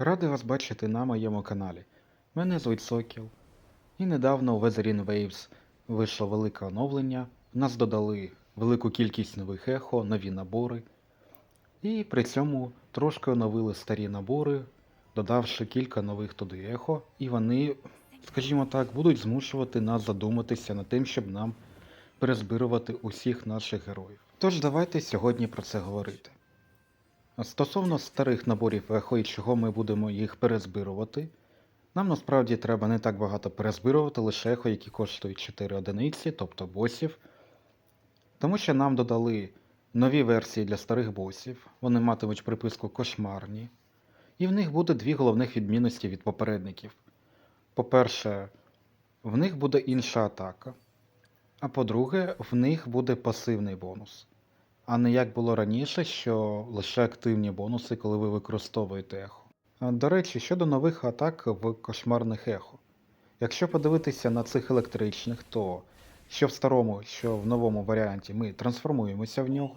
Радий вас бачити на моєму каналі. Мене звуть Сокіл. І недавно у Weathering Waves вийшло велике оновлення. В нас додали велику кількість нових ехо, нові набори. І при цьому трошки оновили старі набори, додавши кілька нових туди ехо, і вони, скажімо так, будуть змушувати нас задуматися над тим, щоб нам перезбирувати усіх наших героїв. Тож давайте сьогодні про це говорити. Стосовно старих наборів і чого ми будемо їх перезбирувати, нам насправді треба не так багато перезбирувати лише ехо, які коштують 4 одиниці, тобто босів. Тому що нам додали нові версії для старих босів, вони матимуть приписку кошмарні, і в них буде дві головних відмінності від попередників. По-перше, в них буде інша атака. А по-друге, в них буде пасивний бонус. А не як було раніше, що лише активні бонуси, коли ви використовуєте ехо. До речі, щодо нових атак в кошмарних ехо. Якщо подивитися на цих електричних, то що в старому, що в новому варіанті ми трансформуємося в нього.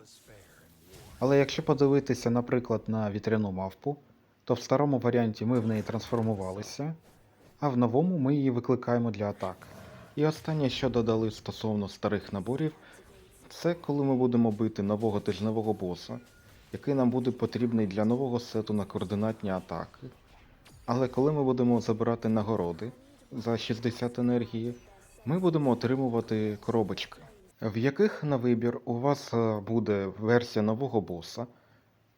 Але якщо подивитися, наприклад, на вітряну мавпу, то в старому варіанті ми в неї трансформувалися, а в новому ми її викликаємо для атак. І останнє, що додали стосовно старих наборів, це коли ми будемо бити нового тижневого боса, який нам буде потрібний для нового сету на координатні атаки. Але коли ми будемо забирати нагороди за 60 енергії, ми будемо отримувати коробочки, в яких на вибір у вас е, буде версія нового боса,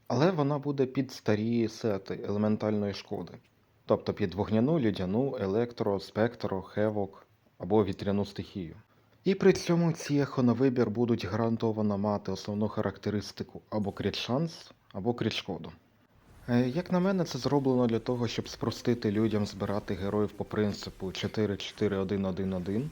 але вона буде під старі сети елементальної шкоди. Тобто під вогняну, людяну, електро, спектро, хевок або вітряну стихію. І при цьому ці ехо на вибір будуть гарантовано мати основну характеристику або крит шанс, або крит шкоду. Е, Як на мене, це зроблено для того, щоб спростити людям збирати героїв по принципу 4-4-1-1-1.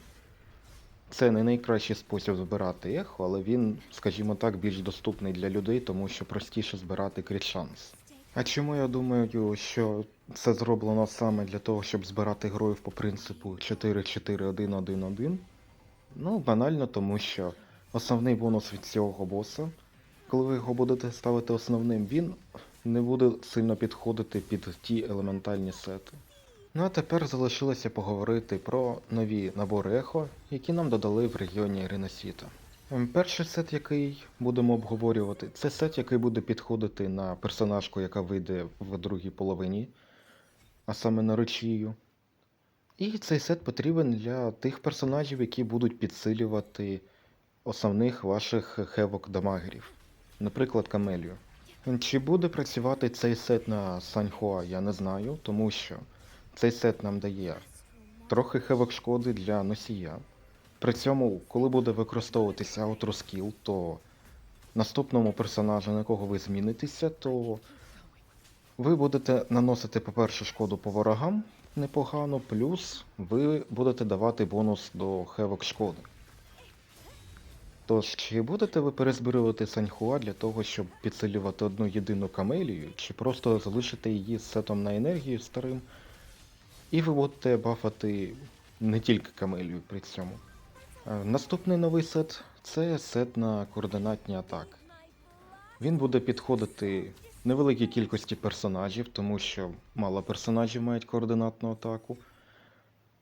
Це не найкращий спосіб збирати ехо, але він, скажімо так, більш доступний для людей, тому що простіше збирати крит шанс. А чому я думаю, що це зроблено саме для того, щоб збирати героїв по принципу 4-4-1-1-1? Ну, банально, тому що основний бонус від цього боса, коли ви його будете ставити основним, він не буде сильно підходити під ті елементальні сети. Ну а тепер залишилося поговорити про нові набори ехо, які нам додали в регіоні Реносіта. Ем, Перший сет, який будемо обговорювати, це сет, який буде підходити на персонажку, яка вийде в другій половині, а саме на речію. І цей сет потрібен для тих персонажів, які будуть підсилювати основних ваших хевок дамагерів, наприклад, Камелію. Чи буде працювати цей сет на Саньхуа, я не знаю, тому що цей сет нам дає трохи хевок шкоди для носія. При цьому, коли буде використовуватися аутрускіл, то наступному персонажу, на якого ви змінитеся, то ви будете наносити, по-перше, шкоду по ворогам непогано, плюс ви будете давати бонус до хевок шкоди. Тож, чи будете ви перезбирувати Саньхуа для того, щоб підсилювати одну єдину камелію, чи просто залишите її з сетом на енергію старим, і ви будете бафати не тільки камелію при цьому. Е, Наступний новий сет це сет на координатні атаки. Він буде підходити невеликій кількості персонажів, тому що мало персонажів мають координатну атаку.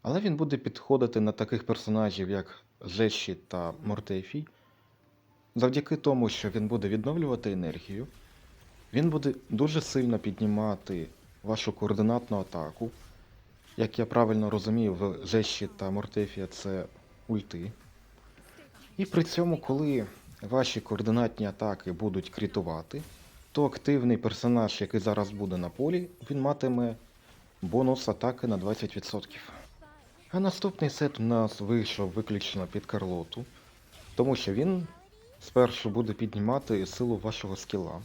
Але він буде підходити на таких персонажів, як Жеші та Мортефій. Завдяки тому, що він буде відновлювати енергію, він буде дуже сильно піднімати вашу координатну атаку. Як я правильно розумію, в Жеші та Мортефія це ульти. І при цьому, коли ваші координатні атаки будуть крітувати, то активний персонаж, який зараз буде на полі, він матиме бонус атаки на 20%. А наступний сет у нас вийшов виключно під Карлоту, тому що він спершу буде піднімати силу вашого скіла.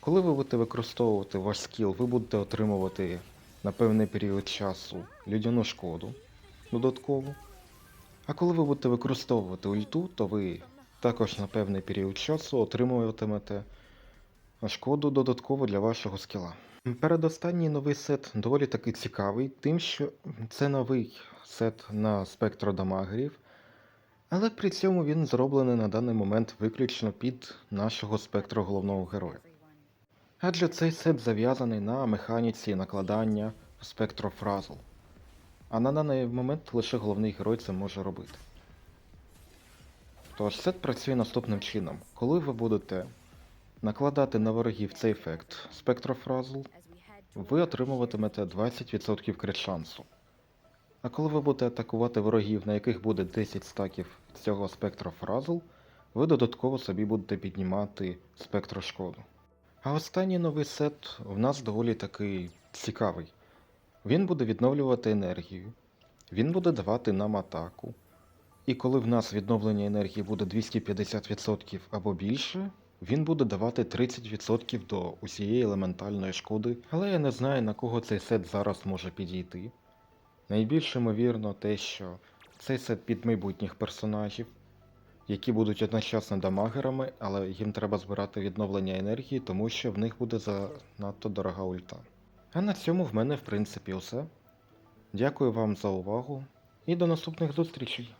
Коли ви будете використовувати ваш скіл, ви будете отримувати на певний період часу людяну шкоду додаткову. А коли ви будете використовувати ульту, то ви також на певний період часу отримуватимете шкоду додатково для вашого скіла. Передостанній новий сет доволі таки цікавий, тим, що це новий сет на спектродамагерів, але при цьому він зроблений на даний момент виключно під нашого спектру головного героя. Адже цей сет зав'язаний на механіці накладання спектрофразл. А на даний момент лише головний герой це може робити. Тож сет працює наступним чином. Коли ви будете накладати на ворогів цей ефект спектрофразл, ви отримуватимете 20% крит шансу. А коли ви будете атакувати ворогів, на яких буде 10 стаків цього спектрофразл, ви додатково собі будете піднімати спектрошкоду. А останній новий сет в нас доволі такий цікавий. Він буде відновлювати енергію, він буде давати нам атаку. І коли в нас відновлення енергії буде 250% або більше, він буде давати 30% до усієї елементальної шкоди, але я не знаю на кого цей сет зараз може підійти. Найбільш ймовірно те, що цей сет під майбутніх персонажів, які будуть одночасно дамагерами, але їм треба збирати відновлення енергії, тому що в них буде занадто дорога ульта. А на цьому в мене в принципі усе. Дякую вам за увагу і до наступних зустрічей!